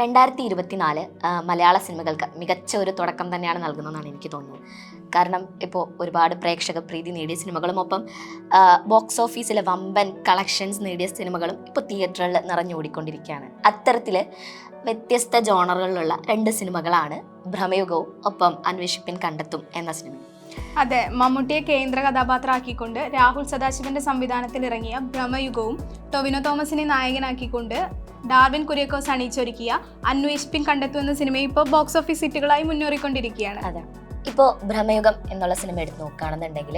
രണ്ടായിരത്തി ഇരുപത്തിനാല് മലയാള സിനിമകൾക്ക് മികച്ച ഒരു തുടക്കം തന്നെയാണ് നൽകുന്നതെന്നാണ് എനിക്ക് തോന്നുന്നത്. കാരണം ഇപ്പോൾ ഒരുപാട് പ്രേക്ഷക പ്രീതി നേടിയ സിനിമകളും ഒപ്പം ബോക്സ് ഓഫീസിലെ വമ്പൻ കളക്ഷൻസ് നേടിയ സിനിമകളും ഇപ്പോൾ തിയേറ്ററുകളിൽ നിറഞ്ഞോടിക്കൊണ്ടിരിക്കുകയാണ്. അത്തരത്തിൽ വ്യത്യസ്ത ജോണറുകളിലുള്ള രണ്ട് സിനിമകളാണ് ഭ്രമയുഗവും ഒപ്പം അന്വേഷിപ്പിൻ കണ്ടെത്തും എന്ന സിനിമ. അതെ മമ്മൂട്ടിയെ കേന്ദ്ര കഥാപാത്രമാക്കിക്കൊണ്ട് രാഹുൽ സദാശിവന്റെ സംവിധാനത്തിൽ ഇറങ്ങിയ ഭ്രമയുഗവും ടൊവിനോ തോമസിനെ നായകനാക്കിക്കൊണ്ട് ഡാർവിൻ കുര്യക്കോസ് അണിയിച്ചൊരുക്കിയ അന്വേഷിപ്പിൻ കണ്ടെത്തു എന്ന സിനിമ ഇപ്പോൾ ബോക്സ് ഓഫീസ് ഹിറ്റുകളായി മുന്നേറിക്കൊണ്ടിരിക്കുകയാണ്. അതെ. ഇപ്പോൾ ഭ്രമയുഗം എന്നുള്ള സിനിമ എടുത്ത് നോക്കുകയാണെന്നുണ്ടെങ്കിൽ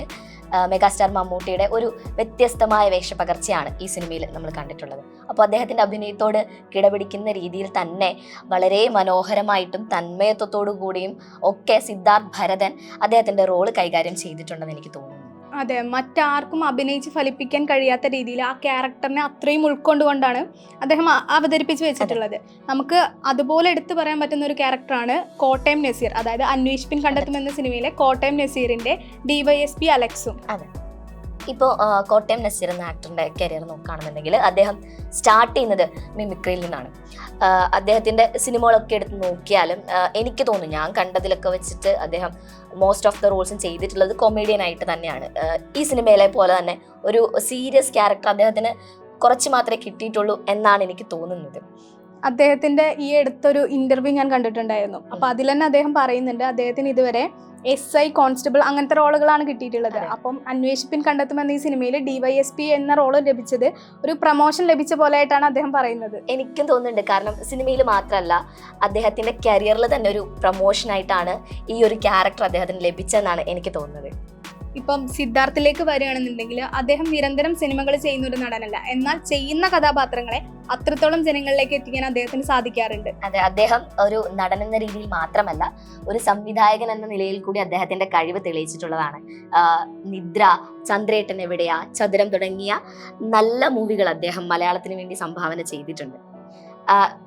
മെഗാസ്റ്റാർ മമ്മൂട്ടിയുടെ ഒരു വ്യത്യസ്തമായ വേഷപകർച്ചയാണ് ഈ സിനിമയിൽ നമ്മൾ കണ്ടിട്ടുള്ളത്. അപ്പോൾ അദ്ദേഹത്തിന്റെ അഭിനയത്തോട് കിടപിടിക്കുന്ന രീതിയിൽ തന്നെ വളരെ മനോഹരമായിട്ടും തന്മയത്വത്തോടു കൂടിയും ഒക്കെ സിദ്ധാർത്ഥ് ഭരതൻ അദ്ദേഹത്തിന്റെ റോൾ കൈകാര്യം ചെയ്തിട്ടുണ്ടെന്ന് എനിക്ക് തോന്നുന്നു. അതെ മറ്റാർക്കും അഭിനയിച്ച് ഫലിപ്പിക്കാൻ കഴിയാത്ത രീതിയിൽ ആ ക്യാരക്ടറിനെ അത്രയും ഉൾക്കൊണ്ടുകൊണ്ടാണ് അദ്ദേഹം അവതരിപ്പിച്ച് വെച്ചിട്ടുള്ളത്. നമുക്ക് അതുപോലെ എടുത്തു പറയാൻ പറ്റുന്ന ഒരു ക്യാരക്ടറാണ് കോട്ടയം നസീർ. അതായത് അന്വേഷിപ്പിൻ കണ്ടെത്തും എന്ന സിനിമയിലെ കോട്ടയം നസീറിന്റെ ഡിവൈഎസ്പി അലക്സും. ഇപ്പോൾ കോട്ടയം നസീർ എന്ന ആക്ടറിന്റെ കരിയർ നോക്കുകയാണെന്നുണ്ടെങ്കിൽ അദ്ദേഹം സ്റ്റാർട്ട് ചെയ്യുന്നത് മിമിക്രിയിൽ നിന്നാണ്. അദ്ദേഹത്തിന്റെ സിനിമകളൊക്കെ എടുത്ത് നോക്കിയാലും എനിക്ക് തോന്നുന്നു ഞാൻ കണ്ടതിലൊക്കെ വെച്ചിട്ട് അദ്ദേഹം മോസ്റ്റ് ഓഫ് ദ റോൾസും ചെയ്തിട്ടുള്ളത് കൊമേഡിയൻ ആയിട്ട് തന്നെയാണ്. ഈ സിനിമയിലെ പോലെ തന്നെ ഒരു സീരിയസ് ക്യാരക്ടർ അദ്ദേഹത്തിന് കുറച്ച് മാത്രമേ കിട്ടിയിട്ടുള്ളൂ എന്നാണ് എനിക്ക് തോന്നുന്നത്. അദ്ദേഹത്തിന്റെ ഈ അടുത്തൊരു ഇന്റർവ്യൂ ഞാൻ കണ്ടിട്ടുണ്ടായിരുന്നു. അപ്പൊ അതിൽ തന്നെ അദ്ദേഹം പറയുന്നുണ്ട് അദ്ദേഹത്തിന് ഇതുവരെ എസ് ഐ കോൺസ്റ്റബിൾ അങ്ങനത്തെ റോളുകളാണ് കിട്ടിയിട്ടുള്ളത്. അപ്പം അന്വേഷിപ്പിൻ കണ്ടെത്തുമെന്ന ഈ സിനിമയിൽ ഡിവൈഎസ്പി എന്ന റോൾ ലഭിച്ചത് ഒരു പ്രൊമോഷൻ ലഭിച്ച പോലെ ആയിട്ടാണ് അദ്ദേഹം പറയുന്നത്. എനിക്കും തോന്നുന്നുണ്ട്. കാരണം സിനിമയിൽ മാത്രമല്ല അദ്ദേഹത്തിന്റെ കരിയറിൽ തന്നെ ഒരു പ്രൊമോഷൻ ആയിട്ടാണ് ഈ ഒരു ക്യാരക്ടർ അദ്ദേഹത്തിന് ലഭിച്ചതെന്നാണ് എനിക്ക് തോന്നുന്നത്. ഇപ്പം സിദ്ധാർത്ഥിലേക്ക് വരികയാണെന്നുണ്ടെങ്കിൽ അദ്ദേഹം നിരന്തരം സിനിമകൾ ചെയ്യുന്ന ഒരു നടനല്ല. എന്നാൽ ചെയ്യുന്ന കഥാപാത്രങ്ങളെ അത്രത്തോളം ജനങ്ങളിലേക്ക് എത്തിക്കാൻ അദ്ദേഹത്തിന് സാധിക്കാറുണ്ട്. അതെ അദ്ദേഹം ഒരു നടൻ എന്ന രീതിയിൽ മാത്രമല്ല ഒരു സംവിധായകൻ എന്ന നിലയിൽ കൂടി അദ്ദേഹത്തിന്റെ കഴിവ് തെളിയിച്ചിട്ടുള്ളതാണ്. നിദ്ര ചന്ദ്രേട്ടൻ എവിടെയാ ചതുരം തുടങ്ങിയ നല്ല മൂവികൾ അദ്ദേഹം മലയാളത്തിന് വേണ്ടി സംഭാവന ചെയ്തിട്ടുണ്ട്.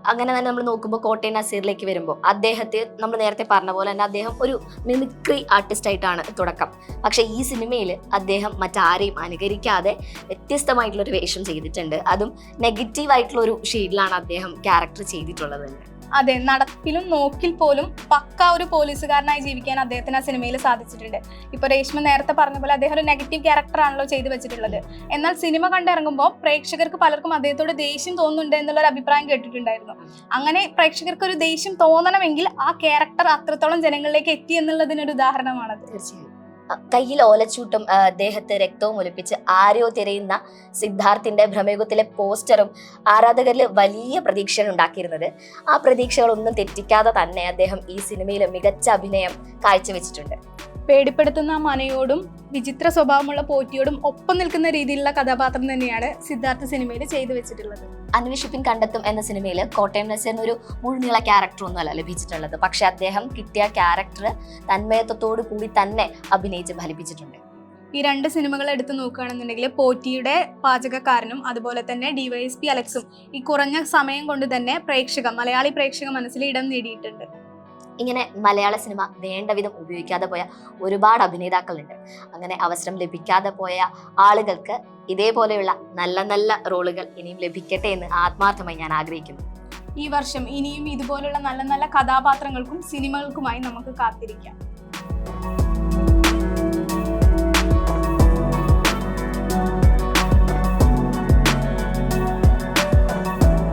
അങ്ങനെ തന്നെ നമ്മൾ നോക്കുമ്പോൾ കോട്ടയം നസീറിലേക്ക് വരുമ്പോൾ അദ്ദേഹത്തെ നമ്മൾ നേരത്തെ പറഞ്ഞ പോലെ തന്നെ അദ്ദേഹം ഒരു മിമിക്രി ആർട്ടിസ്റ്റ് ആയിട്ടാണ് തുടക്കം. പക്ഷേ ഈ സിനിമയിൽ അദ്ദേഹം മറ്റാരെയും അനുകരിക്കാതെ വ്യത്യസ്തമായിട്ടുള്ള ഒരു വേഷം ചെയ്തിട്ടുണ്ട്. അതും നെഗറ്റീവ് ആയിട്ടുള്ള ഒരു ഷെയ്ഡിലാണ് അദ്ദേഹം ക്യാരക്ടർ ചെയ്തിട്ടുള്ളത് തന്നെ. അതെ നടപ്പിലും നോക്കിൽ പോലും പക്ക ഒരു പോലീസുകാരനായി ജീവിക്കാൻ അദ്ദേഹത്തിന് ആ സിനിമയിൽ സാധിച്ചിട്ടുണ്ട്. ഇപ്പൊ രേഷ്മ നേരത്തെ പറഞ്ഞ പോലെ അദ്ദേഹം ഒരു നെഗറ്റീവ് ക്യാരക്ടർ ആണല്ലോ ചെയ്തു വെച്ചിട്ടുള്ളത്. എന്നാൽ സിനിമ കണ്ടിറങ്ങുമ്പോൾ പ്രേക്ഷകർക്ക് പലർക്കും അദ്ദേഹത്തോട് ദേഷ്യം തോന്നുന്നുണ്ട് എന്നുള്ള ഒരു അഭിപ്രായം കേട്ടിട്ടുണ്ടായിരുന്നു. അങ്ങനെ പ്രേക്ഷകർക്ക് ഒരു ദേഷ്യം തോന്നണമെങ്കിൽ ആ ക്യാരക്ടർ അത്രത്തോളം ജനങ്ങളിലേക്ക് എത്തി എന്നുള്ളതിനൊരു ഉദാഹരണമാണത്. തീർച്ചയായും. കയ്യിൽ ഓലച്ചൂട്ടും ദേഹത്ത് രക്തവും ഒലിപ്പിച്ച് ആരെയോ തിരയുന്ന സിദ്ധാർത്ഥിന്റെ ഭ്രമയുഗത്തിലെ പോസ്റ്ററും ആരാധകരിൽ വലിയ പ്രതീക്ഷയാണ് ഉണ്ടാക്കിയിരുന്നത്. ആ പ്രതീക്ഷകളൊന്നും തെറ്റിക്കാതെ തന്നെ അദ്ദേഹം ഈ സിനിമയിൽ മികച്ച അഭിനയം കാഴ്ചവെച്ചിട്ടുണ്ട്. പേടിപ്പെടുത്തുന്ന മനയോടും വിചിത്ര സ്വഭാവമുള്ള പോറ്റിയോടും ഒപ്പം നിൽക്കുന്ന രീതിയിലുള്ള കഥാപാത്രം തന്നെയാണ് സിദ്ധാർത്ഥ സിനിമയിൽ ചെയ്തു വെച്ചിട്ടുള്ളത്. അന്വേഷിപ്പിൻ കണ്ടെത്തും എന്ന സിനിമയിൽ കോട്ടയം നസീർ ഒരു മുഴുനീള ക്യാരക്ടർ ഒന്നുമല്ല ലഭിച്ചിട്ടുള്ളത്. പക്ഷെ അദ്ദേഹം കിട്ടിയ ക്യാരക്ടർ തന്മയത്വത്തോടു കൂടി തന്നെ അഭിനയിച്ച് ഫലിപ്പിച്ചിട്ടുണ്ട്. ഈ രണ്ട് സിനിമകൾ എടുത്തു നോക്കുകയാണെന്നുണ്ടെങ്കിൽ പോറ്റിയുടെ പാചകക്കാരനും അതുപോലെ തന്നെ ഡിവൈഎസ്പി അലക്സും ഈ കുറഞ്ഞ സമയം കൊണ്ട് തന്നെ പ്രേക്ഷക മലയാളി പ്രേക്ഷക മനസ്സിൽ ഇടം നേടിയിട്ടുണ്ട്. ഇങ്ങനെ മലയാള സിനിമ വേണ്ട വിധം ഉപയോഗിക്കാതെ പോയ ഒരുപാട് അഭിനേതാക്കളുണ്ട്. അങ്ങനെ അവസരം ലഭിക്കാതെ പോയ ആളുകൾക്ക് ഇതേപോലെയുള്ള നല്ല നല്ല റോളുകൾ ഇനിയും ലഭിക്കട്ടെ എന്ന് ആത്മാർത്ഥമായി ഞാൻ ആഗ്രഹിക്കുന്നു. ഈ വർഷം ഇനിയും ഇതുപോലുള്ള നല്ല നല്ല കഥാപാത്രങ്ങൾക്കും സിനിമകൾക്കുമായി നമുക്ക് കാത്തിരിക്കാം.